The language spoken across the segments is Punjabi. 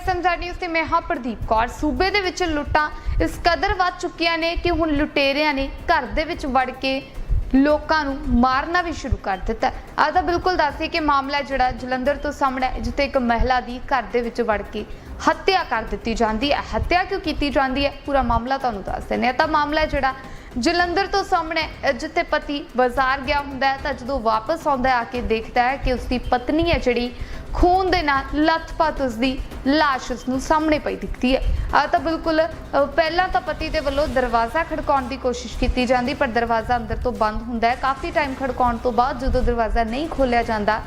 ਐਸਐਮਜ਼ੈਡ ਨਿਊਜ਼ ਤੇ ਮੈਂ ਹਾਂ ਪ੍ਰਦੀਪ ਕੌਰ। ਸੂਬੇ ਦੇ ਵਿੱਚ ਲੁੱਟਾਂ ਇਸ ਕਦਰ ਵੱਧ ਚੁੱਕੀਆਂ ਨੇ ਕਿ ਹੁਣ ਲੁਟੇਰਿਆਂ ਨੇ ਘਰ ਦੇ ਵਿੱਚ ਵੜ ਕੇ ਲੋਕਾਂ ਨੂੰ ਮਾਰਨਾ ਵੀ ਸ਼ੁਰੂ ਕਰ ਦਿੱਤਾ ਆ ਤਾਂ ਬਿਲਕੁਲ ਦੱਸਦੀ ਕਿ ਮਾਮਲਾ ਜਿਹੜਾ ਜਲੰਧਰ ਤੋਂ ਸਾਹਮਣੇ ਹੈ, ਜਿੱਥੇ ਇੱਕ ਮਹਿਲਾ ਦੀ ਘਰ ਦੇ ਵਿੱਚ ਵੜ ਕੇ ਹੱਤਿਆ ਕਰ ਦਿੱਤੀ ਜਾਂਦੀ ਹੈ। ਹੱਤਿਆ ਕਿਉਂ ਕੀਤੀ ਜਾਂਦੀ ਹੈ? ਪੂਰਾ ਮਾਮਲਾ ਤੁਹਾਨੂੰ ਦੱਸ ਦਿੰਦੇ ਹਾਂ। ਤਾਂ ਮਾਮਲਾ ਜਿਹੜਾ ਜਲੰਧਰ ਤੋਂ ਸਾਹਮਣੇ ਜਿੱਥੇ ਪਤੀ ਬਾਜ਼ਾਰ ਗਿਆ ਹੁੰਦਾ ਹੈ ਤਾਂ ਜਦੋਂ ਵਾਪਸ ਆਉਂਦਾ ਆ ਕੇ ਦੇਖਦਾ ਹੈ ਕਿ ਉਸਦੀ ਪਤਨੀ ਹੈ ਜਿਹੜੀ ਖੂਨ ਦੇ ਨਾਲ ਲੱਥਪੱਥ ਉਸਦੀ ਲਾਸ਼ ਉਸ ਨੂੰ ਸਾਹਮਣੇ ਪਈ ਦਿਖਦੀ ਹੈ। ਆ ਤਾਂ ਬਿਲਕੁਲ ਪਹਿਲਾਂ ਤਾਂ ਪਤੀ ਦੇ ਵੱਲੋਂ ਦਰਵਾਜ਼ਾ ਖੜਕਾਉਣ ਦੀ ਕੋਸ਼ਿਸ਼ ਕੀਤੀ ਜਾਂਦੀ, ਪਰ ਦਰਵਾਜ਼ਾ ਅੰਦਰ ਤੋਂ ਬੰਦ ਹੁੰਦਾ ਹੈ। ਕਾਫੀ ਟਾਈਮ ਖੜਕਾਉਣ ਤੋਂ ਬਾਅਦ ਜਦੋਂ ਦਰਵਾਜ਼ਾ ਨਹੀਂ ਖੋਲਿਆ ਜਾਂਦਾ,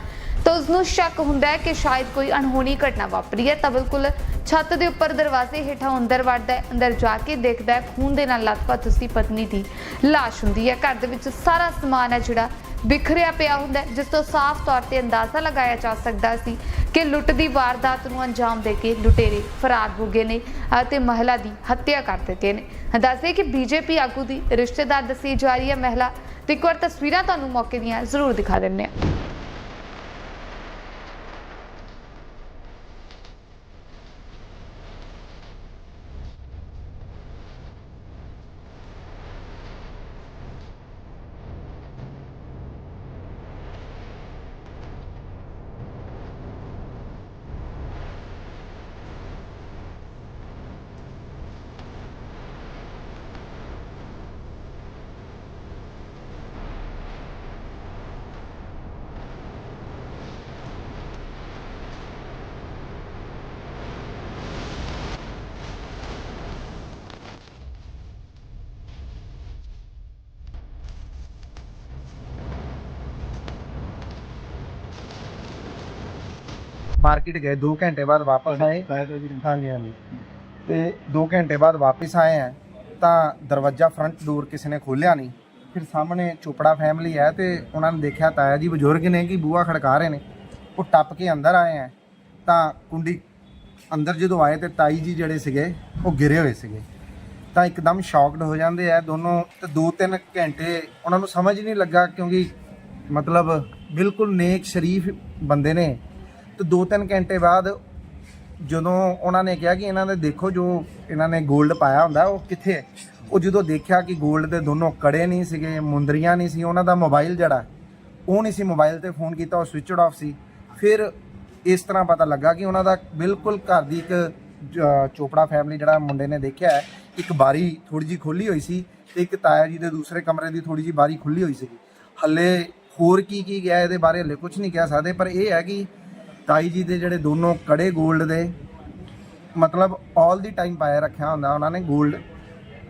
ਤਾਂ ਉਸ ਨੂੰ ਸ਼ੱਕ ਹੁੰਦਾ ਹੈ ਕਿ ਸ਼ਾਇਦ ਕੋਈ ਅਣਹੋਣੀ ਘਟਨਾ ਵਾਪਰੀ ਹੈ। ਤਾਂ ਬਿਲਕੁਲ ਛੱਤ ਦੇ ਉੱਪਰ ਦਰਵਾਜ਼ੇ ਹੇਠਾਂ ਅੰਦਰ ਵੜਦਾ ਹੈ, ਅੰਦਰ ਜਾ ਕੇ ਦੇਖਦਾ ਹੈ, ਖੂਨ ਦੇ ਨਾਲ ਲੱਥਪੱਥ ਉਸਦੀ ਪਤਨੀ ਦੀ ਲਾਸ਼ ਹੁੰਦੀ ਹੈ। ਘਰ ਦੇ ਵਿੱਚ ਸਾਰਾ ਸਮਾਨ ਹੈ ਜਿਹੜਾ ਬਿਖਰਿਆ ਪਿਆ ਹੁੰਦਾ ਜਿਸ ਤੋਂ ਸਾਫ਼ ਤੌਰ ਤੇ ਅੰਦਾਜ਼ਾ ਲਗਾਇਆ ਜਾ ਸਕਦਾ ਸੀ ਕਿ ਲੁੱਟ ਦੀ ਵਾਰਦਾਤ ਨੂੰ ਅੰਜਾਮ ਦੇ ਕੇ ਲੁਟੇਰੇ ਫਰਾਰ ਹੋ ਗਏ ਨੇ ਅਤੇ ਮਹਿਲਾ ਦੀ ਹੱਤਿਆ ਕਰ ਦਿੱਤੇ ਨੇ। ਦੱਸਦੇ ਕਿ ਬੀਜੇਪੀ ਆਗੂ ਦੀ ਰਿਸ਼ਤੇਦਾਰ ਦੱਸੀ ਜਾ ਰਹੀ ਹੈ ਮਹਿਲਾ। ਤੇ ਇੱਕ ਵਾਰ ਤਸਵੀਰਾਂ ਤੁਹਾਨੂੰ ਮੌਕੇ ਦੀਆਂ ਜ਼ਰੂਰ ਦਿਖਾ ਦਿੰਨੇ ਹਾਂ। ਮਾਰਕੀਟ ਗਏ 2 ਘੰਟੇ ਬਾਅਦ ਵਾਪਸ ਆਏ। ਹਾਂਜੀ ਹਾਂਜੀ। ਤੇ 2 ਘੰਟੇ ਬਾਅਦ ਵਾਪਸ ਆਏ ਆ ਤਾਂ ਦਰਵਾਜ਼ਾ ਫਰੰਟ ਡੋਰ ਕਿਸੇ ਨੇ ਖੋਲ੍ਹਿਆ ਨਹੀਂ। ਫਿਰ ਸਾਹਮਣੇ ਚੋਪੜਾ ਫੈਮਿਲੀ ਹੈ ਤੇ ਉਹਨਾਂ ਨੇ ਦੇਖਿਆ ਤਾਇਆ ਜੀ ਬਜ਼ੁਰਗ ਨੇ ਕਿ ਬੂਆ ਖੜਕਾ ਰਹੇ ਨੇ। ਉਹ ਟੱਪ ਕੇ ਅੰਦਰ ਆਏ ਆ। ਤਾਂ ਕੁੰਡੀ ਅੰਦਰ ਜਦੋਂ ਆਏ ਤੇ ਤਾਈ ਜੀ ਜਿਹੜੇ ਸੀਗੇ ਉਹ ਗਿਰੇ ਹੋਏ ਸੀਗੇ। ਤਾਂ ਇੱਕਦਮ ਸ਼ੌਕਡ ਹੋ ਜਾਂਦੇ ਆ ਦੋਨੋਂ ਤੇ 2-3 ਘੰਟੇ ਉਹਨਾਂ ਨੂੰ ਸਮਝ ਨਹੀਂ ਲੱਗਾ ਕਿਉਂਕਿ ਮਤਲਬ ਬਿਲਕੁਲ ਨੇਕ ਸ਼ਰੀਫ ਬੰਦੇ ਨੇ। ਤੇ 2-3 ਘੰਟੇ ਬਾਅਦ ਜਦੋਂ ਉਹਨਾਂ ਨੇ ਕਿਹਾ ਕਿ ਇਹਨਾਂ ਦੇ ਦੇਖੋ ਜੋ ਇਹਨਾਂ ਨੇ 골ਡ ਪਾਇਆ ਹੁੰਦਾ, ਉਹ ਕਿੱਥੇ ਹੈ? ਉਹ ਜਦੋਂ ਦੇਖਿਆ ਕਿ 골ਡ ਦੇ ਦੋਨੋਂ ਕੜੇ ਨਹੀਂ ਸੀਗੇ, ਮੁੰਦਰੀਆਂ ਨਹੀਂ ਸੀ, ਉਹਨਾਂ ਦਾ ਮੋਬਾਈਲ ਜਿਹੜਾ, ਉਹ ਨਹੀਂ ਸੀ ਮੋਬਾਈਲ ਤੇ ਫੋਨ ਕੀਤਾ, ਉਹ ਸਵਿਚਡ ਆਫ ਸੀ। ਫਿਰ ਇਸ ਤਰ੍ਹਾਂ ਪਤਾ ਲੱਗਾ ਕਿ ਉਹਨਾਂ ਦਾ ਬਿਲਕੁਲ ਘਰ ਦੀ ਇੱਕ ਚੋਪੜਾ ਫੈਮਿਲੀ ਜਿਹੜਾ ਮੁੰਡੇ ਨੇ ਦੇਖਿਆ ਇੱਕ ਬਾਰੀ ਥੋੜੀ ਜੀ ਖੋਲੀ ਹੋਈ ਸੀ ਤੇ ਇੱਕ ਤਾਇਆ ਜੀ ਦੇ ਦੂਸਰੇ ਕਮਰੇ ਦੀ ਥੋੜੀ ਜੀ ਬਾਰੀ ਖੁੱਲੀ ਹੋਈ ਸੀ ਹੱਲੇ ਹੋਰ ਕੀ ਕੀ ਗਿਆ ਇਹਦੇ ਬਾਰੇ ਹੱਲੇ ਕੁਝ ਨਹੀਂ ਕਹਿ ਸਕਦੇ, ਪਰ ਇਹ ਹੈ ਕਿ ਤਾਈ ਜੀ ਦੇ ਜਿਹੜੇ ਦੋਨੋਂ ਕੜੇ 골ਡ ਦੇ ਮਤਲਬ 올 ਦੀ ਟਾਈਮ ਪਾਇਆ ਰੱਖਿਆ ਹੁੰਦਾ ਉਹਨਾਂ ਨੇ 골ਡ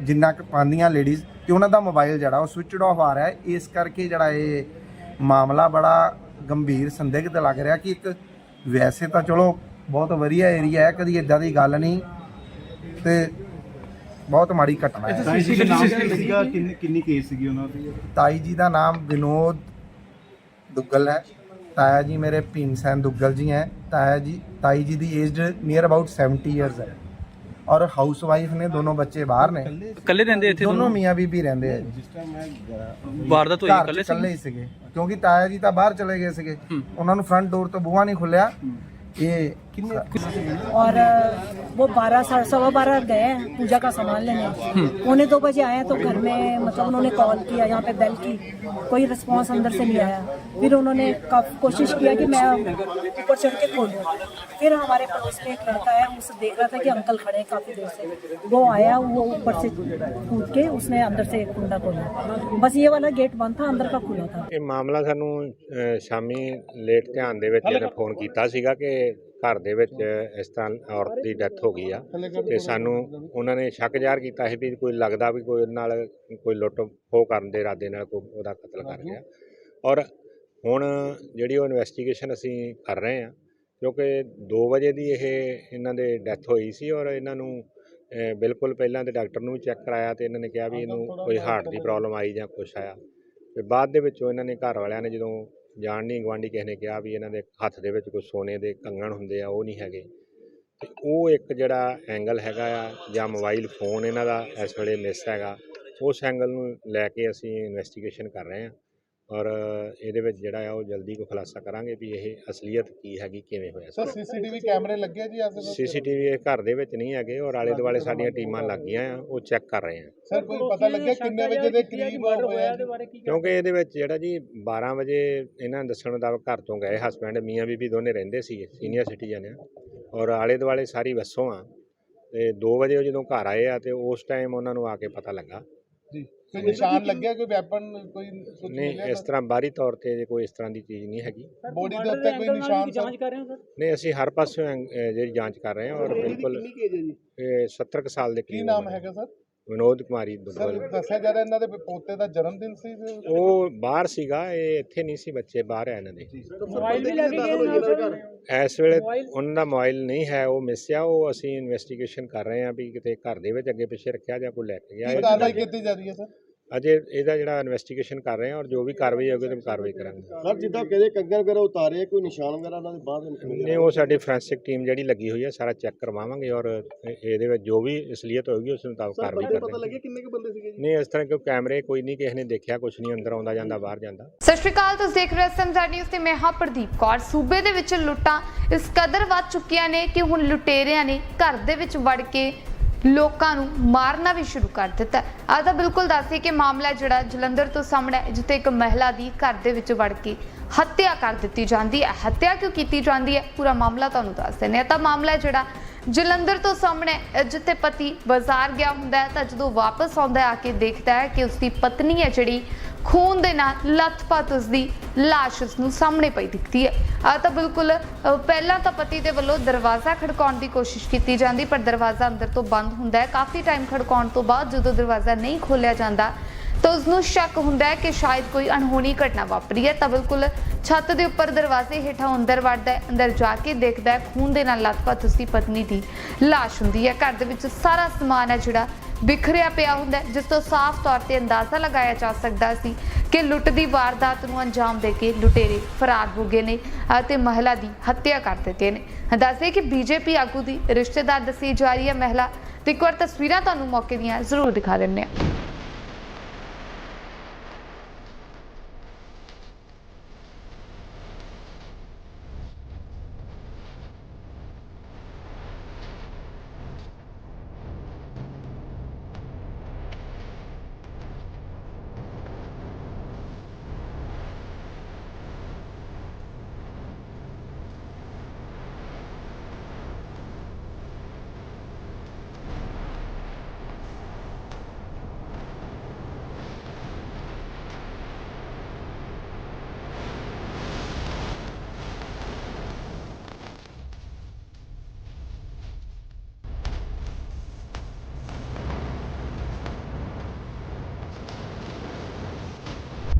ਜਿੰਨਾ ਕੁ ਪਾਉਂਦੀਆਂ ਲੇਡੀਜ਼ ਤੇ ਉਹਨਾਂ ਦਾ ਮੋਬਾਈਲ ਜਿਹੜਾ ਉਹ ਸਵਿਚਡ ਆਫ ਆ ਰਿਹਾ ਹੈ। ਇਸ ਕਰਕੇ ਜਿਹੜਾ ਇਹ ਮਾਮਲਾ ਬੜਾ ਗੰਭੀਰ ਸੰਦਿਗਧ ਲੱਗ ਰਿਹਾ ਕਿ ਇੱਕ ਵੈਸੇ ਤਾਂ ਚਲੋ ਬਹੁਤ ਵਧੀਆ ਏਰੀਆ ਹੈ ਕਦੀ ਇਦਾਂ ਦੀ ਗੱਲ ਨਹੀਂ ਤੇ ਬਹੁਤ ਮਾੜੀ ਘਟਨਾ ਹੈ। ਕਿੰਨੀ ਕਿੰਨੀ ਕੇਸ ਸੀਗੀ ਉਹਨਾਂ ਦੀ? ਤਾਈ ਜੀ ਦਾ ਨਾਮ ਵਿਨੋਦ ਦੁੱਗਲ ਹੈ। ਤਾਇਆ ਜੀ ਮੇਰੇ ਭੀਮਸੈਨ ਦੁੱਗਲ ਜੀ ਹੈ। ਤਾਇਆ ਜੀ ਤਾਈ ਜੀ ਦੀ ਏਜ ਨੀਅਰ ਅਬਾਊਟ 70 ਇਅਰਸ ਹੈ। ਔਰ ਹਾਊਸ ਵਾਈਫ ਨੇ ਦੋਨੋਂ ਬੱਚੇ ਬਾਹਰ ਨੇ। ਇਕੱਲੇ ਰਹਿੰਦੇ ਇੱਥੇ ਦੋਨੋਂ ਮੀਆਂ ਬੀਬੀ ਰਹਿੰਦੇ ਆ ਜਿਸ ਟਾਈਮ ਮੈਂ ਵਾਰਦਾਤ ਹੋਈ ਇਕੱਲੇ ਇਕੱਲੇ ਸੀ ਹੀ ਸੀਗੇ। ਕਿਉਂਕਿ ਤਾਇਆ ਜੀ ਤਾਂ ਬਾਹਰ ਚਲੇ ਗਏ ਸੀਗੇ। ਉਹਨਾਂ ਨੂੰ ਫਰੰਟ ਡੋਰ ਤੋਂ ਬੂਹਾ ਨਹੀਂ ਖੁੱਲਿਆ। ਇਹ और वो बारह साढ़े सवा बारह गए हैं पूजा का सामान लेने पौने दो बजे आए तो घर में मतलब उन्होंने कॉल किया यहाँ पे बेल की कोई रिस्पांस अंदर से नहीं आया फिर उन्होंने काफी कोशिश किया कि मैं ऊपर चढ़ के खोलूँ फिर हमारे पड़ोस में एक लड़का है उसे देख रहा था कि अंकल खड़े हैं काफी देर से वो आया वो ऊपर से कूद के उसने अंदर से कुंडा खोला बस ये वाला गेट बंद था अंदर का खुला था ਇਹ ਮਾਮਲਾ ਸਾਨੂੰ ਅ, ਸ਼ਾਮੀ ਲੇਟ ਧਿਆਨ ਦੇ ਵਿੱਚ ਇਹਨੇ ਫੋਨ ਕੀਤਾ ਸੀਗਾ ਕਿ ਘਰ ਦੇ ਵਿੱਚ ਇਸ ਤਰ੍ਹਾਂ ਔਰਤ ਦੀ ਡੈਥ ਹੋ ਗਈ ਆ। ਤੇ ਸਾਨੂੰ ਉਹਨਾਂ ਨੇ ਸ਼ੱਕ ਜ਼ਾਹਰ ਕੀਤਾ ਸੀ ਵੀ ਕੋਈ ਲੱਗਦਾ ਵੀ ਕੋਈ ਉਹਦੇ ਨਾਲ ਕੋਈ ਲੁੱਟ ਖੋਹ ਕਰਨ ਦੇ ਇਰਾਦੇ ਨਾਲ ਕੋਈ ਉਹਦਾ ਕਤਲ ਕਰ ਰਿਹਾ। ਔਰ ਹੁਣ ਜਿਹੜੀ ਉਹ ਇਨਵੈਸਟੀਗੇਸ਼ਨ ਅਸੀਂ ਕਰ ਰਹੇ ਹਾਂ, ਕਿਉਂਕਿ 2 ਵਜੇ ਦੀ ਇਹ ਇਹਨਾਂ ਦੇ ਡੈਥ ਹੋਈ ਸੀ ਔਰ ਇਹਨਾਂ ਨੂੰ ਬਿਲਕੁਲ ਪਹਿਲਾਂ ਤੇ ਡਾਕਟਰ ਨੂੰ ਵੀ ਚੈੱਕ ਕਰਾਇਆ ਤੇ ਇਹਨਾਂ ਨੇ ਕਿਹਾ ਵੀ ਇਹਨੂੰ ਕੋਈ ਹਾਰਟ ਦੀ ਪ੍ਰੋਬਲਮ ਆਈ ਜਾਂ ਕੁਛ ਆਇਆ। ਤੇ ਬਾਅਦ ਦੇ ਵਿੱਚੋਂ ਇਹਨਾਂ ਨੇ ਘਰ ਵਾਲਿਆਂ ਨੇ ਜਦੋਂ ਜਾਣ ਨਹੀਂ ਗਵਾਂਢੀ ਕਿਸੇ ਨੇ ਕਿਹਾ ਵੀ ਇਹਨਾਂ ਦੇ ਹੱਥ ਦੇ ਵਿੱਚ ਕੋਈ ਸੋਨੇ ਦੇ ਕੰਗਣ ਹੁੰਦੇ ਆ, ਉਹ ਨਹੀਂ ਹੈਗੇ। ਤੇ ਉਹ ਇੱਕ ਜਿਹੜਾ ਐਂਗਲ ਹੈਗਾ ਆ, ਜਾਂ ਮੋਬਾਈਲ ਫੋਨ ਇਹਨਾਂ ਦਾ ਇਸ ਵੇਲੇ ਮਿਸ ਹੈਗਾ, ਉਸ ਐਂਗਲ ਨੂੰ ਲੈ ਕੇ ਅਸੀਂ ਇਨਵੈਸਟੀਗੇਸ਼ਨ ਕਰ ਰਹੇ ਹਾਂ। ਔਰ ਇਹਦੇ ਵਿੱਚ ਜਿਹੜਾ ਆ ਉਹ ਜਲਦੀ ਕੋ ਖੁਲਾਸਾ ਕਰਾਂਗੇ ਵੀ ਇਹ ਅਸਲੀਅਤ ਕੀ ਹੈਗੀ ਕਿਵੇਂ ਹੋਇਆ ਸਰ ਸੀਸੀਟੀਵੀ ਕੈਮਰੇ ਲੱਗੇ ਜੀ ਆਸ ਸੀਸੀਟੀਵੀ ਇਹ ਘਰ ਦੇ ਵਿੱਚ ਨਹੀਂ ਹੈਗੇ ਔਰ ਆਲੇ ਦੁਆਲੇ ਸਾਡੀਆਂ ਟੀਮਾਂ ਲੱਗ ਗਈਆਂ ਆ ਉਹ ਚੈੱਕ ਕਰ ਰਹੇ ਆ। ਸਰ ਕੋਈ ਪਤਾ ਲੱਗਿਆ ਕਿੰਨੇ ਵਜੇ ਦੇ ਕਰੀਬ ਹੋਇਆ? ਕਿਉਂਕਿ ਇਹਦੇ ਵਿੱਚ ਜਿਹੜਾ ਜੀ 12 ਵਜੇ ਇਹਨਾਂ ਦੱਸਣ ਮੁਤਾਬਕ ਘਰ ਤੋਂ ਗਏ ਹਸਬੈਂਡ ਮੀਆਂ ਬੀਬੀ ਦੋਨੇ ਰਹਿੰਦੇ ਸੀਗੇ ਸੀਨੀਅਰ ਸਿਟੀਜ਼ਨ ਆ। ਔਰ ਆਲੇ ਦੁਆਲੇ ਸਾਰੀ ਵਸੋਂ ਆ ਤੇ 2 ਵਜੇ ਉਹ ਜਦੋਂ ਘਰ ਆਏ ਆ ਤੇ ਉਸ ਟਾਈਮ ਉਹਨਾਂ ਨੂੰ ਆ ਕੇ ਪਤਾ ਲੱਗਾ ਜੀ। ਕੋਈ ਨਿਸ਼ਾਨ ਲੱਗਿਆ ਕੋਈ ਵੈਪਨ ਕੋਈ ਕੁਝ ਨਹੀਂ ਇਸ ਤਰ੍ਹਾਂ ਬਾਹਰੀ ਤੌਰ ਤੇ ਜੇ ਕੋਈ ਇਸ ਤਰ੍ਹਾਂ ਦੀ ਚੀਜ਼ ਨਹੀਂ ਹੈਗੀ। ਬੋਡੀ ਦੇ ਉੱਤੇ ਕੋਈ ਨਿਸ਼ਾਨ ਸਰ? ਨਹੀਂ ਅਸੀਂ ਹਰ ਪਾਸਿਓਂ ਅਹ, ਜਿਹੜੀ ਜਾਂਚ ਕਰ ਰਹੇ ਹਾਂ ਔਰ ਬਿਲਕੁਲ ਇਹ 70 ਕੁ ਸਾਲ ਦੇ ਕੀ ਕਰੀਬ ਨਾਮ ਉਮਰ ਹੈ। ਹੈਗਾ ਸਰ? ਵਿਨੋਦ ਕੁਮਾਰੀ ਸਰ ਦੁੱਗਲ ਦੱਸਿਆ ਜਾ ਰਿਹਾ ਇਹਨਾਂ ਦੇ ਪੋਤੇ ਦਾ ਜਨਮ ਦਿਨ ਸੀ ਉਹ ਬਾਹਰ ਸੀਗਾ ਇਹ ਇੱਥੇ ਨਹੀਂ ਸੀ ਬੱਚੇ ਬਾਹਰ ਆ ਇਹਨਾਂ ਦੇ। ਮੋਬਾਈਲ ਵੀ ਲੈ ਕੇ ਗਏ ਇਸ ਵੇਲੇ ਉਹਨਾਂ ਦਾ ਮੋਬਾਈਲ ਨਹੀਂ ਹੈ ਉਹ ਮਿਸ ਆ ਉਹ ਅਸੀਂ ਇਨਵੈਸਟੀਗੇਸ਼ਨ ਕਰ ਰਹੇ ਹਾਂ ਵੀ ਕਿਤੇ ਘਰ ਦੇ ਵਿੱਚ ਅੱਗੇ ਪਿੱਛੇ ਰੱਖਿਆ ਜਾਂ ਕੋਈ ਲੈ ਕੇ ਗਿਆ। ਕੀ ਇਹ ਕਾਰਵਾਈ ਕੀਤੀ ਜਾ ਰਹੀ ਹੈ ਸਰ? ਅਜੇ ਇਹਦਾ ਜਿਹੜਾ ਇਨਵੈਸਟੀਗੇਸ਼ਨ ਕਰ ਰਹੇ ਹਾਂ ਔਰ ਜੋ ਵੀ ਕਾਰਵਾਈ ਹੋਊਗੀ ਤੇ ਕਾਰਵਾਈ ਕਰਾਂਗੇ। ਸਰ ਜਿੱਦਾਂ ਕਹਿੰਦੇ ਕੰਗਰ ਵਗੈਰਾ ਉਤਾਰੇ ਕੋਈ ਨਿਸ਼ਾਨ ਵਗੈਰਾ ਉਹਨਾਂ ਦੇ ਬਾਅਦ ਨਹੀਂ ਉਹ ਸਾਡੀ ਫੋਰੈਂਸਿਕ ਟੀਮ ਜਿਹੜੀ ਲੱਗੀ ਹੋਈ ਹੈ ਸਾਰਾ ਚੈੱਕ ਕਰਵਾਵਾਂਗੇ ਔਰ ਇਹ- ਇਹਦੇ ਵਿੱਚ ਜੋ ਵੀ ਅਸਲੀਅਤ ਹੋਏਗੀ ਉਸ ਮੁਤਾਬਕ ਕਾਰਵਾਈ ਕਰਾਂਗੇ ਕਿੰਨੇ ਕੁ ਬੰਦੇ ਸੀਗੇ ਨਹੀਂ ਇਸ ਤਰ੍ਹਾਂ ਕੋਈ ਕੈਮਰੇ ਕੋਈ ਨਹੀਂ ਕਿਸੇ ਨੇ ਦੇਖਿਆ ਕੁਝ ਨਹੀਂ ਅੰਦਰ ਆਉਂਦਾ ਜਾਂਦਾ ਬਾਹਰ ਜਾਂਦਾ। ਸਤਿ ਸ਼੍ਰੀ ਅਕਾਲ ਤੁਸੀਂ ਦੇਖ ਰਹੇ ਹੋ ਸਮਝਾ ਨਿਊਜ਼ ਤੇ ਮੈਂ ਹਾਂ ਪ੍ਰਦੀਪ ਕੌਰ। ਸੂਬੇ ਦੇ ਵਿੱਚ ਲੁੱਟਾਂ ਇਸ ਕਦਰ ਵੱਧ ਚੁੱਕੀਆਂ ਨੇ ਕਿ ਹੁਣ ਲੁਟੇਰਿਆਂ ਨੇ ਘਰ ਦੇ ਵਿੱਚ ਵੜ ਕੇ ਲੋਕਾਂ ਨੂੰ ਮਾਰਨਾ ਵੀ ਸ਼ੁਰੂ ਕਰ ਦਿੱਤਾ ਆ ਤਾਂ ਬਿਲਕੁਲ ਦੱਸੀ ਕਿ ਮਾਮਲਾ ਜਿਹੜਾ ਜਲੰਧਰ ਤੋਂ ਸਾਹਮਣੇ ਜਿੱਥੇ ਇੱਕ ਮਹਿਲਾ ਦੀ ਘਰ ਦੇ ਵਿੱਚ ਵੜ ਕੇ ਹੱਤਿਆ ਕਰ ਦਿੱਤੀ ਜਾਂਦੀ ਹੈ। ਹੱਤਿਆ ਕਿਉਂ ਕੀਤੀ ਜਾਂਦੀ ਹੈ? ਪੂਰਾ ਮਾਮਲਾ ਤੁਹਾਨੂੰ ਦੱਸ ਦਿੰਦੇ ਹਾਂ। ਤਾਂ ਮਾਮਲਾ ਜਿਹੜਾ ਜਲੰਧਰ ਤੋਂ ਸਾਹਮਣੇ ਜਿੱਥੇ ਪਤੀ ਬਾਜ਼ਾਰ ਗਿਆ ਹੁੰਦਾ ਹੈ, ਤਾਂ ਜਦੋਂ ਵਾਪਸ ਆਉਂਦਾ ਆ ਕੇ ਦੇਖਦਾ ਹੈ ਕਿ ਉਸਦੀ ਪਤਨੀ ਹੈ ਜਿਹੜੀ ਖੂਨ ਦੇ ਨਾਲ ਲੱਥਪੱਥ ਉਸਦੀ ਲਾਸ਼ ਉਸ ਨੂੰ ਸਾਹਮਣੇ ਪਈ ਦਿਖਦੀ ਹੈ। ਆ ਤਾਂ ਬਿਲਕੁਲ ਪਹਿਲਾਂ ਤਾਂ ਪਤੀ ਦੇ ਵੱਲੋਂ ਦਰਵਾਜ਼ਾ ਖੜਕਾਉਣ ਦੀ ਕੋਸ਼ਿਸ਼ ਕੀਤੀ ਜਾਂਦੀ, ਪਰ ਦਰਵਾਜ਼ਾ ਅੰਦਰ ਤੋਂ ਬੰਦ ਹੁੰਦਾ ਹੈ। ਕਾਫੀ ਟਾਈਮ ਖੜਕਾਉਣ ਤੋਂ ਬਾਅਦ ਜਦੋਂ ਦਰਵਾਜ਼ਾ ਨਹੀਂ ਖੋਲ੍ਹਿਆ ਜਾਂਦਾ, ਤਾਂ ਉਸ ਨੂੰ ਸ਼ੱਕ ਹੁੰਦਾ ਹੈ ਕਿ ਸ਼ਾਇਦ ਕੋਈ ਅਣਹੋਣੀ ਘਟਨਾ ਵਾਪਰੀ ਹੈ। ਤਾਂ ਬਿਲਕੁਲ ਛੱਤ ਦੇ ਉੱਪਰ ਦਰਵਾਜ਼ੇ ਹੇਠਾਂ ਅੰਦਰ ਵੜਦਾ ਹੈ, ਅੰਦਰ ਜਾ ਕੇ ਦੇਖਦਾ ਹੈ, ਖੂਨ ਦੇ ਨਾਲ ਲੱਥਪੱਥ ਉਸਦੀ ਪਤਨੀ ਦੀ ਲਾਸ਼ ਹੁੰਦੀ ਹੈ। ਘਰ ਦੇ ਵਿੱਚ ਸਾਰਾ ਸਮਾਨ ਹੈ ਜਿਹੜਾ ਬਿਖਰਿਆ ਪਿਆ ਹੁੰਦਾ ਜਿਸ ਤੋਂ ਸਾਫ਼ ਤੌਰ ਤੇ ਅੰਦਾਜ਼ਾ ਲਗਾਇਆ ਜਾ ਸਕਦਾ ਸੀ ਕਿ ਲੁੱਟ ਦੀ ਵਾਰਦਾਤ ਨੂੰ ਅੰਜਾਮ ਦੇ ਕੇ ਲੁਟੇਰੇ ਫਰਾਰ ਹੋ ਗਏ ਨੇ ਅਤੇ ਮਹਿਲਾ ਦੀ ਹੱਤਿਆ ਕਰ ਦਿੱਤੇ ਨੇ। ਦੱਸਦੇ ਕਿ ਬੀਜੇਪੀ ਆਗੂ ਦੀ ਰਿਸ਼ਤੇਦਾਰ ਦੱਸੀ ਜਾ ਰਹੀ ਹੈ ਮਹਿਲਾ। ਤੇ ਇੱਕ ਵਾਰ ਤਸਵੀਰਾਂ ਤੁਹਾਨੂੰ ਮੌਕੇ ਦੀਆਂ ਜ਼ਰੂਰ ਦਿਖਾ ਦਿੰਦੇ ਹਾਂ।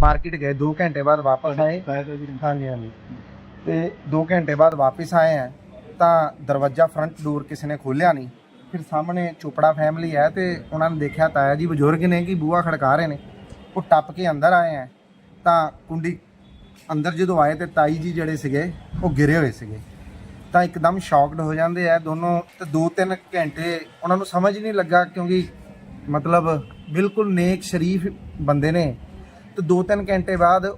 ਮਾਰਕੀਟ ਗਏ 2 ਘੰਟੇ ਬਾਅਦ ਵਾਪਸ ਆਏ। ਹਾਂਜੀ ਹਾਂਜੀ। ਤੇ 2 ਘੰਟੇ ਬਾਅਦ ਵਾਪਸ ਆਏ ਆ ਤਾਂ ਦਰਵਾਜ਼ਾ ਫਰੰਟ ਡੋਰ ਕਿਸੇ ਨੇ ਖੋਲ੍ਹਿਆ ਨਹੀਂ। ਫਿਰ ਸਾਹਮਣੇ ਚੋਪੜਾ ਫੈਮਿਲੀ ਹੈ ਤੇ ਉਹਨਾਂ ਨੇ ਦੇਖਿਆ ਤਾਇਆ ਜੀ ਬਜ਼ੁਰਗ ਨੇ ਕਿ ਬੂਹਾ ਖੜਕਾ ਰਹੇ ਨੇ। ਉਹ ਟੱਪ ਕੇ ਅੰਦਰ ਆਏ ਆ। ਤਾਂ ਕੁੰਡੀ ਅੰਦਰ ਜਦੋਂ ਆਏ ਤੇ ਤਾਈ ਜੀ ਜਿਹੜੇ ਸੀਗੇ ਉਹ ਗਿਰੇ ਹੋਏ ਸੀਗੇ। ਤਾਂ ਇੱਕਦਮ ਸ਼ੌਕਡ ਹੋ ਜਾਂਦੇ ਆ ਦੋਨੋਂ ਤੇ 2-3 ਘੰਟੇ ਉਹਨਾਂ ਨੂੰ ਸਮਝ ਨਹੀਂ ਲੱਗਾ ਕਿਉਂਕਿ ਮਤਲਬ ਬਿਲਕੁਲ ਨੇਕ ਸ਼ਰੀਫ ਬੰਦੇ ਨੇ। ਤੇ 2-3 ਘੰਟੇ ਬਾਅਦ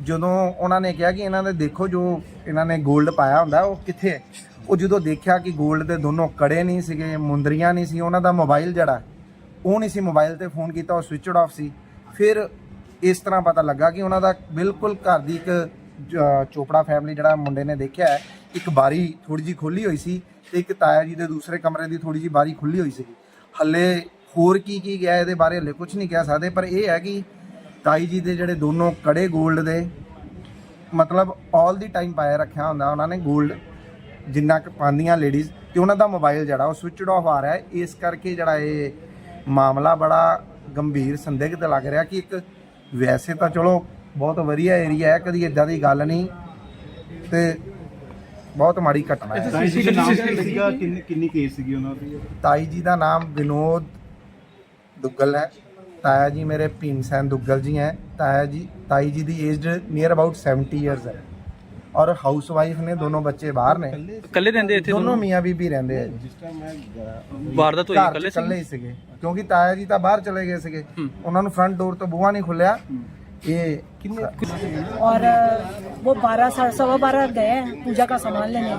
ਜਦੋਂ ਉਹਨਾਂ ਨੇ ਕਿਹਾ ਕਿ ਇਹਨਾਂ ਦੇ ਦੇਖੋ ਜੋ ਇਹਨਾਂ ਨੇ 골ਡ ਪਾਇਆ ਹੁੰਦਾ, ਉਹ ਕਿੱਥੇ ਹੈ? ਉਹ ਜਦੋਂ ਦੇਖਿਆ ਕਿ 골ਡ ਦੇ ਦੋਨੋਂ ਕੜੇ ਨਹੀਂ ਸੀਗੇ, ਮੁੰਦਰੀਆਂ ਨਹੀਂ ਸੀ, ਉਹਨਾਂ ਦਾ ਮੋਬਾਈਲ ਜਿਹੜਾ, ਉਹ ਨਹੀਂ ਸੀ ਮੋਬਾਈਲ ਤੇ ਫੋਨ ਕੀਤਾ, ਉਹ ਸਵਿਚਡ ਆਫ ਸੀ। ਫਿਰ ਇਸ ਤਰ੍ਹਾਂ ਪਤਾ ਲੱਗਾ ਕਿ ਉਹਨਾਂ ਦਾ ਬਿਲਕੁਲ ਘਰ ਦੀ ਇੱਕ ਚੋਪੜਾ ਫੈਮਿਲੀ ਜਿਹੜਾ ਮੁੰਡੇ ਨੇ ਦੇਖਿਆ ਇੱਕ ਬਾਰੀ ਥੋੜੀ ਜੀ ਖੁੱਲੀ ਹੋਈ ਸੀ ਤੇ ਇੱਕ ਤਾਇਆ ਜੀ ਦੇ ਦੂਸਰੇ ਕਮਰੇ ਦੀ ਥੋੜੀ ਜੀ ਬਾਰੀ ਖੁੱਲੀ ਹੋਈ ਸੀ ਹੱਲੇ ਹੋਰ ਕੀ ਕੀ ਗਿਆ ਇਹਦੇ ਬਾਰੇ ਹੱਲੇ ਕੁਝ ਨਹੀਂ ਕਹਿ ਸਕਦੇ, ਪਰ ਇਹ ਹੈ ਕਿ ਤਾਈ ਜੀ ਦੇ ਜਿਹੜੇ ਦੋਨੋਂ ਕੜੇ 골ਡ ਦੇ ਮਤਲਬ 올 ਦੀ ਟਾਈਮ ਪਾਇਆ ਰੱਖਿਆ ਹੁੰਦਾ ਉਹਨਾਂ ਨੇ 골ਡ ਜਿੰਨਾ ਕਿ ਪਾਉਂਦੀਆਂ ਲੇਡੀਜ਼ ਤੇ ਉਹਨਾਂ ਦਾ ਮੋਬਾਈਲ ਜਿਹੜਾ ਉਹ ਸਵਿਚਡ ਆਫ ਆ ਰਿਹਾ ਇਸ ਕਰਕੇ ਜਿਹੜਾ ਇਹ ਮਾਮਲਾ ਬੜਾ ਗੰਭੀਰ ਸੰਦਿਗਧ ਲੱਗ ਰਿਹਾ ਕਿ ਇੱਕ ਵੈਸੇ ਤਾਂ ਚਲੋ ਬਹੁਤ ਵਧੀਆ ਏਰੀਆ ਹੈ ਕਦੀ ਇਦਾਂ ਦੀ ਗੱਲ ਨਹੀਂ ਤੇ ਬਹੁਤ ਮਾੜੀ ਘਟਨਾ ਹੈ। ਕਿੰਨੀ ਕਿੰਨੀ ਕੇਸ ਸੀਗੀ ਉਹਨਾਂ ਦੀ? ਤਾਈ ਜੀ ਦਾ ਨਾਮ ਵਿਨੋਦ ਦੁੱਗਲ ਹੈ। ਤਾਇਆ ਜੀ ਮੇਰੇ ਭੀਮ ਸੈਨ ਦੁੱਗਲ ਜੀ ਹੈ। ਤਾਇਆ ਜੀ ਤਾਈ ਜੀ ਦੀ ਏਜ ਨੀਅਰ ਅਬਾਊਟ 70 ਇਅਰਸ ਹੈ। ਔਰ ਹਾਊਸ ਵਾਈਫ ਨੇ ਦੋਨੋਂ ਬੱਚੇ ਬਾਹਰ ਨੇ। ਇਕੱਲੇ ਰਹਿੰਦੇ ਇੱਥੇ ਦੋਨੋਂ ਮੀਆਂ ਬੀਬੀ ਰਹਿੰਦੇ ਆ ਜੀ। ਜਿਸ ਟਾਈਮ ਮੈਂ ਗਿਆ ਵਾਰਦਾਤ ਹੋਈ ਇਕੱਲੇ ਸੀ ਇਕੱਲੇ ਹੀ ਸੀਗੇ। ਕਿਉਂਕਿ ਤਾਇਆ ਜੀ ਤਾਂ ਬਾਹਰ ਚਲੇ ਗਏ ਸੀਗੇ। ਉਹਨਾਂ ਨੂੰ ਫਰੰਟ ਡੋਰ ਤੋਂ ਬੂਹਾ ਨਹੀਂ ਖੁੱਲਿਆ। ਇਹ और वो बारह साढ़े सवा बारह गए हैं पूजा का सामान लेने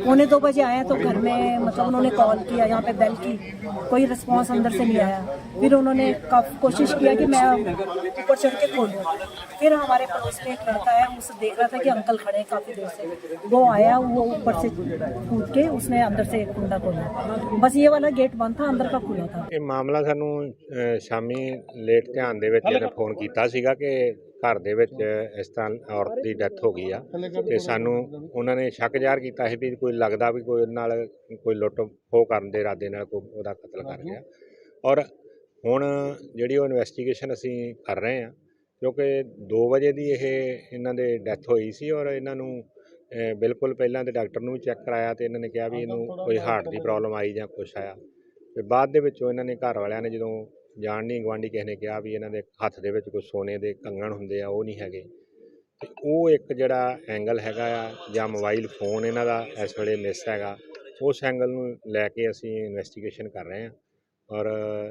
पौने दो बजे आए तो घर में मतलब उन्होंने कॉल किया यहाँ पे बेल की कोई रिस्पांस अंदर से नहीं आया फिर उन्होंने काफी कोशिश किया कि मैं ऊपर चढ़ के खोल दूँ फिर हमारे पड़ोस में एक लड़का है उसे देख रहा था कि अंकल खड़े हैं काफी देर से वो आया वो ऊपर से कूद के उसने अंदर से कुंडा खोला बस ये वाला गेट बंद था अंदर का खुला था ਇਹ ਮਾਮਲਾ ਸਾਨੂੰ ਅ, ਸ਼ਾਮੀ ਲੇਟ ਧਿਆਨ ਦੇ ਵਿੱਚ ਇਹਨੇ ਫੋਨ ਕੀਤਾ ਸੀਗਾ ਕਿ ਘਰ ਦੇ ਵਿੱਚ ਇਸ ਤਰ੍ਹਾਂ ਔਰਤ ਦੀ ਡੈਥ ਹੋ ਗਈ ਆ। ਤੇ ਸਾਨੂੰ ਉਹਨਾਂ ਨੇ ਸ਼ੱਕ ਜ਼ਾਹਰ ਕੀਤਾ ਸੀ ਵੀ ਕੋਈ ਲੱਗਦਾ ਵੀ ਕੋਈ ਉਹਦੇ ਨਾਲ ਕੋਈ ਲੁੱਟ ਖੋਹ ਕਰਨ ਦੇ ਇਰਾਦੇ ਨਾਲ ਕੋਈ ਉਹਦਾ ਕਤਲ ਕਰ ਗਿਆ ਔਰ ਹੁਣ ਜਿਹੜੀ ਉਹ ਇਨਵੈਸਟੀਗੇਸ਼ਨ ਅਸੀਂ ਕਰ ਰਹੇ ਹਾਂ, ਕਿਉਂਕਿ 2 ਵਜੇ ਦੀ ਇਹ ਇਹਨਾਂ ਦੇ ਡੈਥ ਹੋਈ ਸੀ ਔਰ ਇਹਨਾਂ ਨੂੰ ਬਿਲਕੁਲ ਪਹਿਲਾਂ ਤੇ ਡਾਕਟਰ ਨੂੰ ਵੀ ਚੈੱਕ ਕਰਾਇਆ ਤੇ ਇਹਨਾਂ ਨੇ ਕਿਹਾ ਵੀ ਇਹਨੂੰ ਕੋਈ ਹਾਰਟ ਦੀ ਪ੍ਰੋਬਲਮ ਆਈ ਜਾਂ ਕੁਛ ਆਇਆ। ਤੇ ਬਾਅਦ ਦੇ ਵਿੱਚੋਂ ਇਹਨਾਂ ਨੇ ਘਰ ਵਾਲਿਆਂ ਨੇ ਜਦੋਂ ਜਾਣ ਨਹੀਂ ਗਵਾਂਢੀ ਕਿਸੇ ਨੇ ਕਿਹਾ ਵੀ ਇਹਨਾਂ ਦੇ ਹੱਥ ਦੇ ਵਿੱਚ ਕੋਈ ਸੋਨੇ ਦੇ ਕੰਗਣ ਹੁੰਦੇ ਆ, ਉਹ ਨਹੀਂ ਹੈਗੇ। ਤੇ ਉਹ ਇੱਕ ਜਿਹੜਾ ਐਂਗਲ ਹੈਗਾ ਆ, ਜਾਂ ਮੋਬਾਈਲ ਫੋਨ ਇਹਨਾਂ ਦਾ ਇਸ ਵੇਲੇ ਮਿਸ ਹੈਗਾ, ਉਸ ਐਂਗਲ ਨੂੰ ਲੈ ਕੇ ਅਸੀਂ ਇਨਵੈਸਟੀਗੇਸ਼ਨ ਕਰ ਰਹੇ ਹਾਂ। ਔਰ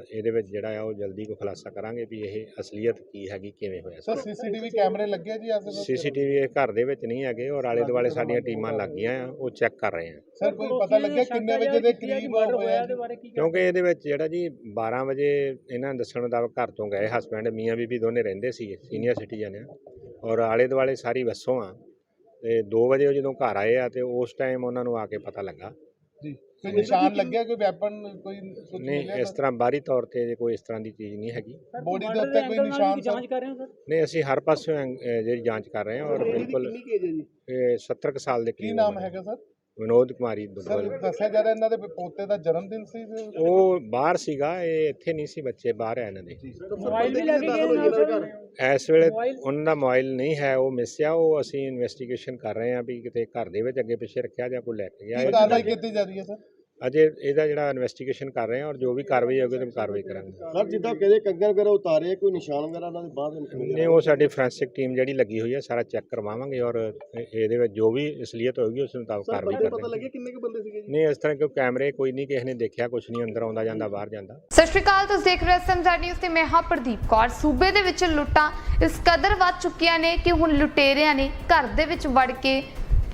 ਇਹਦੇ ਵਿੱਚ ਜਿਹੜਾ ਆ ਉਹ ਜਲਦੀ ਕੋ ਖੁਲਾਸਾ ਕਰਾਂਗੇ ਵੀ ਇਹ ਅਸਲੀਅਤ ਕੀ ਹੈਗੀ ਕਿਵੇਂ ਹੋਇਆ ਸਰ ਸੀਸੀਟੀਵੀ ਕੈਮਰੇ ਲੱਗੇ ਜੀ ਆਸੇ ਸੀਸੀਟੀਵੀ ਇਹ ਘਰ ਦੇ ਵਿੱਚ ਨਹੀਂ ਹੈਗੇ ਔਰ ਆਲੇ ਦੁਆਲੇ ਸਾਡੀਆਂ ਟੀਮਾਂ ਲੱਗ ਗਈਆਂ ਆ ਉਹ ਚੈੱਕ ਕਰ ਰਹੇ ਆ। ਸਰ ਕੋਈ ਪਤਾ ਲੱਗਿਆ ਕਿੰਨੇ ਵਜੇ ਦੇ ਕਰੀਬ ਹੋਇਆ? ਕਿਉਂਕਿ ਇਹਦੇ ਵਿੱਚ ਜਿਹੜਾ ਜੀ 12 ਵਜੇ ਇਹਨਾਂ ਦੇ ਦੱਸਣ ਮੁਤਾਬਕ ਘਰ ਤੋਂ ਗਏ ਹਸਬੈਂਡ ਮੀਆਂ ਬੀਬੀ ਦੋਨੇ ਰਹਿੰਦੇ ਸੀ ਸੀਨੀਅਰ ਸਿਟੀਜ਼ਨ ਆ। ਔਰ ਆਲੇ ਦੁਆਲੇ ਸਾਰੀ ਵਸੋਂ ਆ ਤੇ 2 ਵਜੇ ਉਹ ਜਦੋਂ ਘਰ ਆਏ ਆ ਤੇ ਉਸ ਟਾਈਮ ਉਹਨਾਂ ਨੂੰ ਆ ਕੇ ਪਤਾ ਲੱਗਾ। ਜੀ। ਕੋਈ ਨਿਸ਼ਾਨ ਲੱਗਿਆ ਕੋਈ ਵੈਪਨ ਕੋਈ ਕੁਝ ਨਹੀਂ ਇਸ ਤਰ੍ਹਾਂ ਬਾਹਰੀ ਤੌਰ ਤੇ ਜੇ ਕੋਈ ਇਸ ਤਰ੍ਹਾਂ ਦੀ ਚੀਜ਼ ਨਹੀਂ ਹੈਗੀ। ਬੋਡੀ ਦੇ ਉੱਤੇ ਕੋਈ ਨਿਸ਼ਾਨ ਸਰ? ਨਹੀਂ ਅਸੀਂ ਹਰ ਪਾਸਿਓਂ ਐਂ- ਅਹ ਜਿਹੜੀ ਜਾਂਚ ਕਰ ਰਹੇ ਹਾਂ ਔਰ ਬਿਲਕੁਲ ਇਹ 70 ਕੁ ਸਾਲ ਦੇ ਕੀ ਕਰੀਬ ਨਾਮ ਉਮਰ ਹੈ। ਹੈਗਾ ਸਰ? ਵਿਨੋਦ ਕੁਮਾਰੀ ਸਰ ਦੁੱਗਲ ਦੱਸਿਆ ਜਾ ਰਿਹਾ ਇਹਨਾਂ ਦੇ ਪੋਤੇ ਦਾ ਜਨਮ ਦਿਨ ਸੀ ਤੇ ਉਹ ਬਾਹਰ ਸੀਗਾ ਇਹ ਇੱਥੇ ਨਹੀਂ ਸੀ ਬੱਚੇ ਬਾਹਰ ਆ ਇਹਨਾਂ ਦੇ। ਮੋਬਾਈਲ ਵੀ ਲੈ ਕੇ ਗਏ ਇਸ ਵੇਲੇ ਉਹਨਾਂ ਦਾ ਮੋਬਾਈਲ ਨਹੀਂ ਹੈ ਉਹ ਮਿਸ ਆ ਉਹ ਅਸੀਂ ਇਨਵੈਸਟੀਗੇਸ਼ਨ ਕਰ ਰਹੇ ਹਾਂ ਵੀ ਕਿਤੇ ਘਰ ਦੇ ਵਿੱਚ ਅੱਗੇ ਪਿੱਛੇ ਰੱਖਿਆ ਜਾਂ ਕੋਈ ਲੈ ਕੇ ਗਿਆ। ਕੀ ਇਹ ਕੀਤੀ ਜਾ ਰਹੀ ਹੈ ਸਰ? ਅਜੇ ਇਹਦਾ ਜਿਹੜਾ ਇਨਵੈਸਟੀਗੇਸ਼ਨ ਕਰ ਰਹੇ ਹਾਂ ਔਰ ਜੋ ਵੀ ਕਾਰਵਾਈ ਹੋਊਗੀ ਤੇ ਕਾਰਵਾਈ ਕਰਾਂਗੇ। ਸਰ ਜਿੱਦਾਂ ਕਹਿੰਦੇ ਕੰਗਣ ਵਗੈਰਾ ਉਤਾਰੇ ਕੋਈ ਨਿਸ਼ਾਨ ਵਗੈਰਾ ਉਹਨਾਂ ਦੇ ਬਾਅਦ ਨਹੀਂ ਉਹ ਸਾਡੀ ਫੋਰੈਂਸਿਕ ਟੀਮ ਜਿਹੜੀ ਲੱਗੀ ਹੋਈ ਹੈ ਸਾਰਾ ਚੈੱਕ ਕਰਵਾਵਾਂਗੇ ਔਰ ਇਹ- ਇਹਦੇ ਵਿੱਚ ਜੋ ਵੀ ਅਸਲੀਅਤ ਹੋਏਗੀ ਉਸ ਮੁਤਾਬਕ ਕਾਰਵਾਈ ਕਰਾਂਗੇ ਕਿੰਨੇ ਕੁ ਬੰਦੇ ਸੀਗੇ ਨਹੀਂ ਇਸ ਤਰ੍ਹਾਂ ਕਿ ਕੈਮਰੇ ਕੋਈ ਨਹੀਂ ਕਿਸੇ ਨੇ ਦੇਖਿਆ ਕੁਝ ਨਹੀਂ ਅੰਦਰ ਆਉਂਦਾ ਜਾਂਦਾ ਬਾਹਰ ਜਾਂਦਾ। ਸਤਿ ਸ਼੍ਰੀ ਅਕਾਲ ਤੁਸੀਂ ਦੇਖ ਰਹੇ ਹੋ ਸਮਝਾ ਨਿਊਜ਼ ਤੇ ਮੈਂ ਹਾਂ ਪ੍ਰਦੀਪ ਕੌਰ। ਸੂਬੇ ਦੇ ਵਿੱਚ ਲੁੱਟਾਂ ਇਸ ਕਦਰ ਵੱਧ ਚੁੱਕੀਆਂ ਨੇ ਕਿ ਹੁਣ ਲੁਟੇਰਿਆਂ ਨੇ ਘਰ ਦੇ ਵਿੱਚ ਵੜ ਕੇ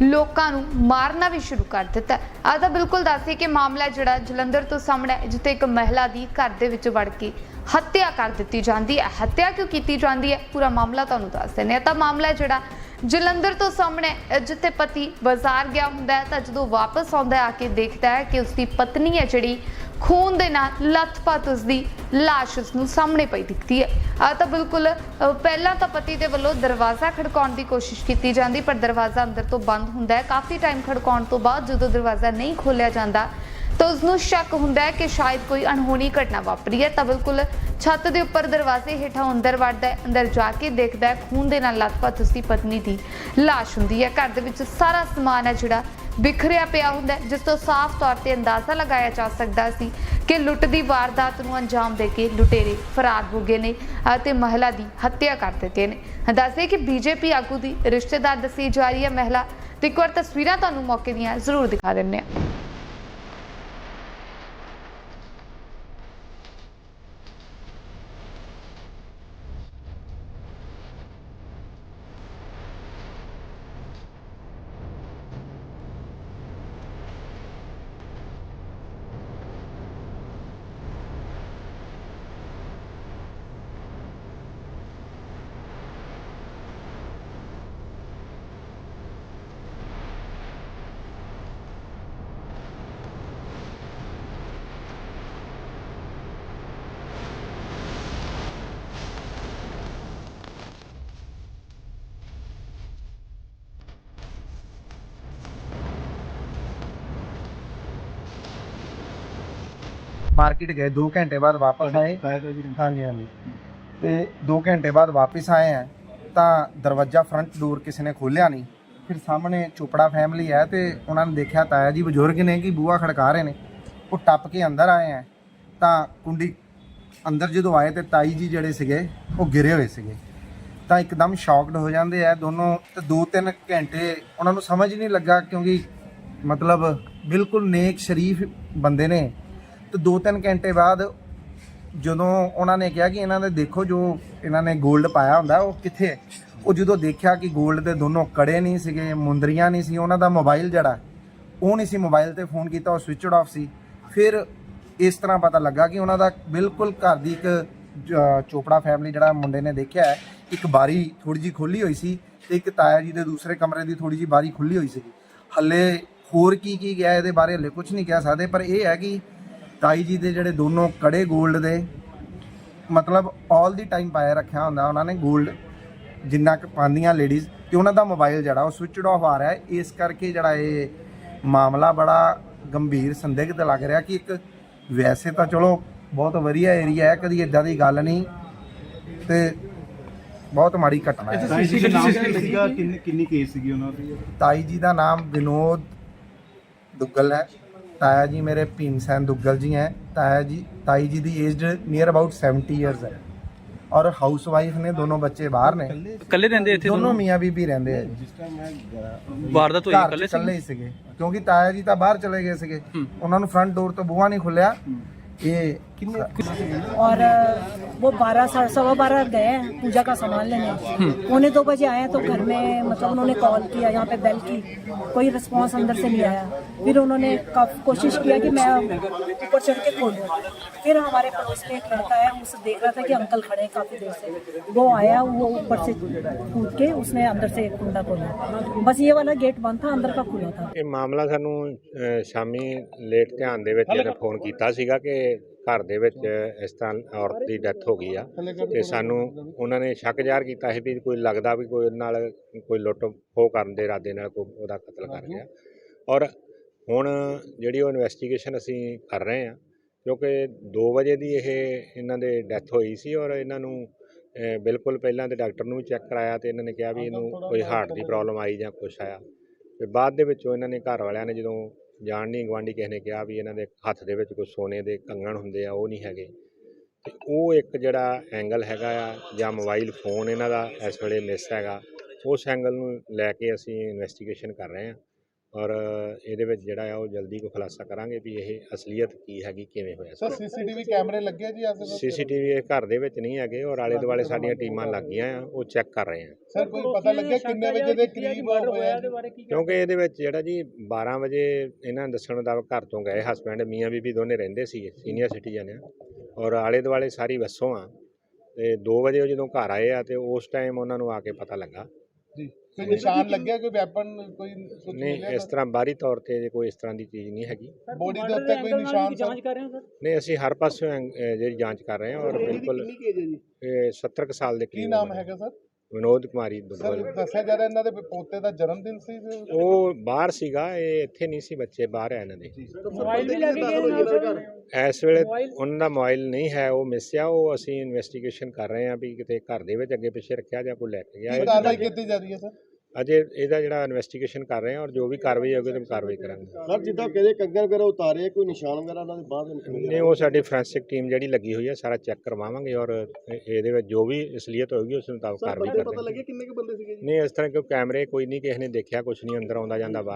ਲੋਕਾਂ ਨੂੰ ਮਾਰਨਾ ਵੀ ਸ਼ੁਰੂ ਕਰ ਦਿੱਤਾ ਆ ਤਾਂ ਬਿਲਕੁਲ ਦੱਸੀ ਕਿ ਮਾਮਲਾ ਜਿਹੜਾ ਜਲੰਧਰ ਤੋਂ ਸਾਹਮਣੇ ਹੈ, ਜਿੱਥੇ ਇੱਕ ਮਹਿਲਾ ਦੀ ਘਰ ਦੇ ਵਿੱਚ ਵੜ ਕੇ ਹੱਤਿਆ ਕਰ ਦਿੱਤੀ ਜਾਂਦੀ ਹੈ। ਹੱਤਿਆ ਕਿਉਂ ਕੀਤੀ ਜਾਂਦੀ ਹੈ? ਪੂਰਾ ਮਾਮਲਾ ਤੁਹਾਨੂੰ ਦੱਸ ਦਿੰਦੇ ਹਾਂ। ਤਾਂ ਮਾਮਲਾ ਜਿਹੜਾ ਜਲੰਧਰ ਤੋਂ ਸਾਹਮਣੇ ਜਿੱਥੇ ਪਤੀ ਬਾਜ਼ਾਰ ਗਿਆ ਹੁੰਦਾ ਹੈ ਤਾਂ ਜਦੋਂ ਵਾਪਸ ਆਉਂਦਾ ਆ ਕੇ ਦੇਖਦਾ ਹੈ ਕਿ ਉਸਦੀ ਪਤਨੀ ਹੈ ਜਿਹੜੀ ਖੂਨ ਦੇ ਨਾਲ ਲੱਥਪੱਥ ਉਸਦੀ ਲਾਸ਼ ਉਸ ਨੂੰ ਸਾਹਮਣੇ ਪਈ ਦਿਖਦੀ ਹੈ। ਆ ਤਾਂ ਬਿਲਕੁਲ ਪਹਿਲਾਂ ਤਾਂ ਪਤੀ ਦੇ ਵੱਲੋਂ ਦਰਵਾਜ਼ਾ ਖੜਕਾਉਣ ਦੀ ਕੋਸ਼ਿਸ਼ ਕੀਤੀ ਜਾਂਦੀ, ਪਰ ਦਰਵਾਜ਼ਾ ਅੰਦਰ ਤੋਂ ਬੰਦ ਹੁੰਦਾ ਹੈ। ਕਾਫੀ ਟਾਈਮ ਖੜਕਾਉਣ ਤੋਂ ਬਾਅਦ ਜਦੋਂ ਦਰਵਾਜ਼ਾ ਨਹੀਂ ਖੋਲਿਆ ਜਾਂਦਾ, ਤਾਂ ਉਸ ਨੂੰ ਸ਼ੱਕ ਹੁੰਦਾ ਹੈ ਕਿ ਸ਼ਾਇਦ ਕੋਈ ਅਣਹੋਣੀ ਘਟਨਾ ਵਾਪਰੀ ਹੈ। ਤਾਂ ਬਿਲਕੁਲ ਛੱਤ ਦੇ ਉੱਪਰ ਦਰਵਾਜ਼ੇ ਹੇਠਾਂ ਅੰਦਰ ਵੜਦਾ ਹੈ, ਅੰਦਰ ਜਾ ਕੇ ਦੇਖਦਾ ਹੈ, ਖੂਨ ਦੇ ਨਾਲ ਲੱਥਪੱਥ ਉਸਦੀ ਪਤਨੀ ਦੀ ਲਾਸ਼ ਹੁੰਦੀ ਹੈ। ਘਰ ਦੇ ਵਿੱਚ ਸਾਰਾ ਸਮਾਨ ਹੈ ਜਿਹੜਾ ਬਿਖਰਿਆ ਪਿਆ ਹੁੰਦਾ ਜਿਸ ਤੋਂ ਸਾਫ਼ ਤੌਰ ਤੇ ਅੰਦਾਜ਼ਾ ਲਗਾਇਆ ਜਾ ਸਕਦਾ ਸੀ ਕਿ ਲੁੱਟ ਦੀ ਵਾਰਦਾਤ ਨੂੰ ਅੰਜਾਮ ਦੇ ਕੇ ਲੁਟੇਰੇ ਫਰਾਰ ਹੋ ਗਏ ਨੇ ਅਤੇ ਮਹਿਲਾ ਦੀ ਹੱਤਿਆ ਕਰ ਦਿੱਤੇ ਨੇ। ਦੱਸਦੇ ਕਿ ਬੀਜੇਪੀ ਆਗੂ ਦੀ ਰਿਸ਼ਤੇਦਾਰ ਦੱਸੀ ਜਾ ਰਹੀ ਹੈ ਮਹਿਲਾ। ਤੇ ਇੱਕ ਵਾਰ ਤਸਵੀਰਾਂ ਤੁਹਾਨੂੰ ਮੌਕੇ ਦੀਆਂ ਜ਼ਰੂਰ ਦਿਖਾ ਦਿੰਦੇ ਹਾਂ। ਮਾਰਕੀਟ ਗਏ 2 ਘੰਟੇ ਬਾਅਦ ਵਾਪਸ ਆਏ। ਹਾਂਜੀ ਹਾਂਜੀ। ਤੇ 2 ਘੰਟੇ ਬਾਅਦ ਵਾਪਸ ਆਏ ਆ ਤਾਂ ਦਰਵਾਜ਼ਾ ਫਰੰਟ ਡੋਰ ਕਿਸੇ ਨੇ ਖੋਲ੍ਹਿਆ ਨਹੀਂ। ਫਿਰ ਸਾਹਮਣੇ ਚੋਪੜਾ ਫੈਮਿਲੀ ਹੈ ਤੇ ਉਹਨਾਂ ਨੇ ਦੇਖਿਆ ਤਾਇਆ ਜੀ ਬਜ਼ੁਰਗ ਨੇ ਕਿ ਬੂਹਾ ਖੜਕਾ ਰਹੇ ਨੇ। ਉਹ ਟੱਪ ਕੇ ਅੰਦਰ ਆਏ ਆ। ਤਾਂ ਕੁੰਡੀ ਅੰਦਰ ਜਦੋਂ ਆਏ ਤੇ ਤਾਈ ਜੀ ਜਿਹੜੇ ਸੀਗੇ ਉਹ ਗਿਰੇ ਹੋਏ ਸੀਗੇ। ਤਾਂ ਇੱਕਦਮ ਸ਼ੌਕਡ ਹੋ ਜਾਂਦੇ ਆ ਦੋਨੋਂ ਤੇ 2-3 ਘੰਟੇ ਉਹਨਾਂ ਨੂੰ ਸਮਝ ਨਹੀਂ ਲੱਗਾ ਕਿਉਂਕਿ ਮਤਲਬ ਬਿਲਕੁਲ ਨੇਕ ਸ਼ਰੀਫ ਬੰਦੇ ਨੇ। ਤੇ 2-3 ਘੰਟੇ ਬਾਅਦ ਜਦੋਂ ਉਹਨਾਂ ਨੇ ਕਿਹਾ ਕਿ ਇਹਨਾਂ ਦੇ ਦੇਖੋ ਜੋ ਇਹਨਾਂ ਨੇ 골ਡ ਪਾਇਆ ਹੁੰਦਾ, ਉਹ ਕਿੱਥੇ ਹੈ? ਉਹ ਜਦੋਂ ਦੇਖਿਆ ਕਿ 골ਡ ਦੇ ਦੋਨੋਂ ਕੜੇ ਨਹੀਂ ਸੀਗੇ, ਮੁੰਦਰੀਆਂ ਨਹੀਂ ਸੀ, ਉਹਨਾਂ ਦਾ ਮੋਬਾਈਲ ਜਿਹੜਾ, ਉਹ ਨਹੀਂ ਸੀ ਮੋਬਾਈਲ ਤੇ ਫੋਨ ਕੀਤਾ, ਉਹ ਸਵਿਚਡ ਆਫ ਸੀ। ਫਿਰ ਇਸ ਤਰ੍ਹਾਂ ਪਤਾ ਲੱਗਾ ਕਿ ਉਹਨਾਂ ਦਾ ਬਿਲਕੁਲ ਘਰ ਦੀ ਇੱਕ ਚੋਪੜਾ ਫੈਮਿਲੀ ਜਿਹੜਾ ਮੁੰਡੇ ਨੇ ਦੇਖਿਆ ਹੈ, ਇੱਕ ਬਾਰੀ ਥੋੜੀ ਜੀ ਖੁੱਲੀ ਹੋਈ ਸੀ ਤੇ ਇੱਕ ਤਾਇਆ ਜੀ ਦੇ ਦੂਸਰੇ ਕਮਰੇ ਦੀ ਥੋੜੀ ਜੀ ਬਾਰੀ ਖੁੱਲੀ ਹੋਈ ਸੀ ਹੱਲੇ ਹੋਰ ਕੀ ਕੀ ਗਿਆ ਇਹਦੇ ਬਾਰੇ ਹੱਲੇ ਕੁਝ ਨਹੀਂ ਕਹਿ ਸਕਦੇ, ਪਰ ਇਹ ਹੈ ਕਿ ਤਾਈ ਜੀ ਦੇ ਜਿਹੜੇ ਦੋਨੋਂ ਕੜੇ 골ਡ ਦੇ ਮਤਲਬ 올 ਦੀ ਟਾਈਮ ਪਾਇਆ ਰੱਖਿਆ ਹੁੰਦਾ ਉਹਨਾਂ ਨੇ 골ਡ ਜਿੰਨਾ ਕੁ ਪਾਉਂਦੀਆਂ ਲੇਡੀਜ਼ ਤੇ ਉਹਨਾਂ ਦਾ ਮੋਬਾਈਲ ਜਿਹੜਾ ਉਹ ਸਵਿਚਡ ਆਫ ਆ ਰਿਹਾ ਇਸ ਕਰਕੇ ਜਿਹੜਾ ਇਹ ਮਾਮਲਾ ਬੜਾ ਗੰਭੀਰ ਸੰਦਿਗਧ ਲੱਗ ਰਿਹਾ ਕਿ ਇੱਕ ਵੈਸੇ ਤਾਂ ਚਲੋ ਬਹੁਤ ਵਧੀਆ ਏਰੀਆ ਹੈ ਕਦੀ ਇਦਾਂ ਦੀ ਗੱਲ ਨਹੀਂ ਤੇ ਬਹੁਤ ਮਾੜੀ ਘਟਨਾ ਹੈ। ਤਾਈ ਜੀ ਕਿੰਨੀ ਕਿੰਨੀ ਕੇਸ ਸੀਗੀ ਉਹਨਾਂ ਦੀ? ਤਾਈ ਜੀ ਦਾ ਨਾਮ ਵਿਨੋਦ ਦੁੱਗਲ ਹੈ। ਤਾਇਆ ਜੀ ਮੇਰੇ ਭੀਮ ਸੈਨ ਦੁੱਗਲ ਜੀ ਹੈ। ਤਾਇਆ ਜੀ ਤਾਈ ਜੀ ਦੀ ਏਜ ਨੀਅਰ ਅਬਾਊਟ 70 ਇਅਰਸ ਹੈ। ਔਰ ਹਾਊਸ ਵਾਈਫ ਨੇ ਦੋਨੋਂ ਬੱਚੇ ਬਾਹਰ ਨੇ। ਇਕੱਲੇ ਰਹਿੰਦੇ ਇੱਥੇ ਦੋਨੋਂ ਮੀਆਂ ਬੀਬੀ ਰਹਿੰਦੇ ਆ ਜੀ। ਵਾਰਦਾਤ ਹੋਈ ਇਕੱਲੇ ਸੀ ਇਕੱਲੇ ਹੀ ਸੀਗੇ। ਕਿਉਂਕਿ ਤਾਇਆ ਜੀ ਤਾਂ ਬਾਹਰ ਚਲੇ ਗਏ ਸੀਗੇ। ਉਹਨਾਂ ਨੂੰ ਫਰੰਟ ਡੋਰ ਤੋਂ ਬੂਹਾ ਨਹੀਂ ਖੁੱਲਿਆ। ਇਹ और अ, वो बारह साढ़े सवा बारह गए हैं पूजा का सामान लेने पौने दो बजे आए तो घर में मतलब उन्होंने कॉल किया यहाँ पे बेल की कोई रिस्पांस अंदर से नहीं आया फिर उन्होंने काफी कोशिश किया कि मैं ऊपर चढ़ के खोलूँ फिर हमारे पड़ोस में एक लड़का है उसे देख रहा था कि अंकल खड़े हैं काफी देर से वो आया वो ऊपर से कूद के उसने अंदर से कुंडा खोला बस ये वाला गेट बंद था अंदर का खुला था ਇਹ ਮਾਮਲਾ ਸਾਨੂੰ ਅ, ਸ਼ਾਮੀ ਲੇਟ ਧਿਆਨ ਦੇ ਵਿੱਚ ਇਹਨੇ ਫੋਨ ਕੀਤਾ ਸੀਗਾ ਕਿ ਘਰ ਦੇ ਵਿੱਚ ਇਸ ਤਰ੍ਹਾਂ ਔਰਤ ਦੀ ਡੈਥ ਹੋ ਗਈ ਆ। ਤੇ ਸਾਨੂੰ ਉਹਨਾਂ ਨੇ ਸ਼ੱਕ ਜ਼ਾਹਰ ਕੀਤਾ ਸੀ ਵੀ ਕੋਈ ਲੱਗਦਾ ਵੀ ਕੋਈ ਨਾਲ ਕੋਈ ਲੁੱਟ ਖੋਹ ਕਰਨ ਦੇ ਇਰਾਦੇ ਨਾਲ ਕੋਈ ਉਹਦਾ ਕਤਲ ਕਰ ਗਿਆ। ਔਰ ਹੁਣ ਜਿਹੜੀ ਉਹ ਇਨਵੈਸਟੀਗੇਸ਼ਨ ਅਸੀਂ ਕਰ ਰਹੇ ਹਾਂ, ਕਿਉਂਕਿ 2 ਵਜੇ ਦੀ ਇਹ ਇਹਨਾਂ ਦੇ ਡੈਥ ਹੋਈ ਸੀ ਔਰ ਇਹਨਾਂ ਨੂੰ ਬਿਲਕੁਲ ਪਹਿਲਾਂ ਤੇ ਡਾਕਟਰ ਨੂੰ ਵੀ ਚੈੱਕ ਕਰਾਇਆ ਤੇ ਇਹਨਾਂ ਨੇ ਕਿਹਾ ਵੀ ਇਹਨੂੰ ਕੋਈ ਹਾਰਟ ਦੀ ਪ੍ਰੋਬਲਮ ਆਈ ਜਾਂ ਕੁਛ ਆਇਆ। ਤੇ ਬਾਅਦ ਦੇ ਵਿੱਚੋਂ ਇਹਨਾਂ ਨੇ ਘਰ ਵਾਲਿਆਂ ਨੇ ਜਦੋਂ ਜਾਣ ਨਹੀਂ ਗਵਾਂਢੀ ਕਿਸੇ ਨੇ ਕਿਹਾ ਵੀ ਇਹਨਾਂ ਦੇ ਹੱਥ ਦੇ ਵਿੱਚ ਕੋਈ ਸੋਨੇ ਦੇ ਕੰਗਣ ਹੁੰਦੇ ਆ, ਉਹ ਨਹੀਂ ਹੈਗੇ। ਤੇ ਉਹ ਇੱਕ ਜਿਹੜਾ ਐਂਗਲ ਹੈਗਾ ਆ, ਜਾਂ ਮੋਬਾਈਲ ਫੋਨ ਇਹਨਾਂ ਦਾ ਇਸ ਵੇਲੇ ਮਿਸ ਹੈਗਾ, ਉਸ ਐਂਗਲ ਨੂੰ ਲੈ ਕੇ ਅਸੀਂ ਇਨਵੈਸਟੀਗੇਸ਼ਨ ਕਰ ਰਹੇ ਹਾਂ। ਔਰ ਇਹਦੇ ਵਿੱਚ ਜਿਹੜਾ ਆ ਉਹ ਜਲਦੀ ਕੋ ਖੁਲਾਸਾ ਕਰਾਂਗੇ ਵੀ ਇਹ ਅਸਲੀਅਤ ਕੀ ਹੈਗੀ ਕਿਵੇਂ ਹੋਇਆ ਸਰ ਸੀਸੀਟੀਵੀ ਕੈਮਰੇ ਲੱਗੇ ਆ ਜੀ ਆਸ ਪਾਸ ਸੀਸੀਟੀਵੀ ਇਹ ਘਰ ਦੇ ਵਿੱਚ ਨਹੀਂ ਹੈਗੇ ਔਰ ਆਲੇ ਦੁਆਲੇ ਸਾਡੀਆਂ ਟੀਮਾਂ ਲੱਗ ਗਈਆਂ ਆ ਉਹ ਚੈੱਕ ਕਰ ਰਹੇ ਆ। ਸਰ ਕੋਈ ਪਤਾ ਲੱਗਿਆ ਕਿੰਨੇ ਵਜੇ ਦੇ ਕਰੀਬ ਹੋਇਆ? ਕਿਉਂਕਿ ਇਹਦੇ ਵਿੱਚ ਜਿਹੜਾ ਜੀ 12 ਵਜੇ ਇਹਨਾਂ ਦੱਸਣ ਦਾ ਘਰ ਤੋਂ ਗਏ ਹਸਬੈਂਡ ਮੀਆਂ ਬੀਬੀ ਦੋਨੇ ਰਹਿੰਦੇ ਸੀ ਸੀਨੀਅਰ ਸਿਟੀਜ਼ਨ ਆ। ਔਰ ਆਲੇ ਦੁਆਲੇ ਸਾਰੀ ਵਸੋਂ ਆ। ਤੇ 2 ਵਜੇ ਉਹ ਜਦੋਂ ਘਰ ਆਏ ਆ ਤੇ ਉਸ ਟਾਈਮ ਉਹਨਾਂ ਨੂੰ ਆ ਕੇ ਪਤਾ ਲੱਗਾ। ਜੀ। ਕੋਈ ਨਿਸ਼ਾਨ ਲੱਗਿਆ ਕੋਈ ਵੈਪਨ ਕੋਈ ਕੁਝ ਨਹੀਂ ਇਸ ਤਰ੍ਹਾਂ ਬਾਹਰੀ ਤੌਰ ਤੇ ਜੇ ਕੋਈ ਇਸ ਤਰ੍ਹਾਂ ਦੀ ਚੀਜ਼ ਨਹੀਂ ਹੈਗੀ। ਬੋਡੀ ਦੇ ਉੱਤੇ ਕੋਈ ਨਿਸ਼ਾਨ ਸਰ? ਨਹੀਂ ਅਸੀਂ ਹਰ ਪਾਸਿਓਂ ਐਂ- ਅਹ ਜਿਹੜੀ ਜਾਂਚ ਕਰ ਰਹੇ ਹਾਂ ਔਰ ਬਿਲਕੁਲ ਇਹ 70 ਕੁ ਸਾਲ ਦੇ ਕੀ ਕਰੀਬ ਨਾਮ ਉਮਰ ਹੈ। ਹੈਗਾ ਸਰ? ਵਿਨੋਦ ਕੁਮਾਰੀ ਸਰ ਦੁੱਗਲ ਦੱਸਿਆ ਜਾ ਰਿਹਾ ਇਹਨਾਂ ਦੇ ਪੋਤੇ ਦਾ ਜਨਮ ਦਿਨ ਸੀ ਉਹ ਬਾਹਰ ਸੀਗਾ ਇਹ ਇੱਥੇ ਨਹੀਂ ਸੀ ਬੱਚੇ ਬਾਹਰ ਆ ਇਹਨਾਂ ਦੇ। ਇਸ ਵੇਲੇ ਉਹਨਾਂ ਦਾ ਮੋਬਾਈਲ ਨਹੀਂ ਹੈ ਉਹ ਮਿਸ ਆ ਉਹ ਅਸੀਂ ਇਨਵੈਸਟੀਗੇਸ਼ਨ ਕਰ ਰਹੇ ਹਾਂ ਵੀ ਕਿਤੇ ਘਰ ਦੇ ਵਿੱਚ ਅੱਗੇ ਪਿੱਛੇ ਰੱਖਿਆ ਜਾਂ ਕੋਈ ਲੈ ਕੇ ਗਿਆ। ਕੀ ਇਹ ਕੀਤੀ ਜਾ ਰਹੀ ਹੈ ਸਰ? ਅਜੇ ਇਹਦਾ ਜਿਹੜਾ ਇਨਵੈਸਟੀਗੇਸ਼ਨ ਕਰ ਰਹੇ ਹਾਂ ਔਰ ਜੋ ਵੀ ਕਾਰਵਾਈ ਹੋਊਗੀ ਤੇ ਕਾਰਵਾਈ ਕਰਾਂਗੇ। ਸਰ ਜਿੱਦਾਂ ਕਹਿੰਦੇ ਕੰਗਣ ਵਗੈਰਾ ਉਤਾਰੇ ਕੋਈ ਨਿਸ਼ਾਨ ਵਗੈਰਾ ਉਹਨਾਂ ਦੇ ਬਾਅਦ ਨਹੀਂ ਉਹ ਸਾਡੀ ਫੋਰੈਂਸਿਕ ਟੀਮ ਜਿਹੜੀ ਲੱਗੀ ਹੋਈ ਹੈ ਸਾਰਾ ਚੈੱਕ ਕਰਵਾਵਾਂਗੇ ਔਰ ਇਹ- ਇਹਦੇ ਵਿੱਚ ਜੋ ਵੀ ਅਸਲੀਅਤ ਹੋਏਗੀ ਉਸ ਮੁਤਾਬਕ ਕਾਰਵਾਈ ਕਰਾਂਗੇ ਕਿੰਨੇ ਕੁ ਬੰਦੇ ਸੀਗੇ ਨਹੀਂ ਇਸ ਤਰ੍ਹਾਂ ਕੋਈ ਕੈਮਰੇ ਕੋਈ ਨਹੀਂ ਕਿਸੇ ਨੇ ਦੇਖਿਆ ਕੁਝ ਨਹੀਂ ਅੰਦਰ ਆਉਂਦਾ ਜਾਂਦਾ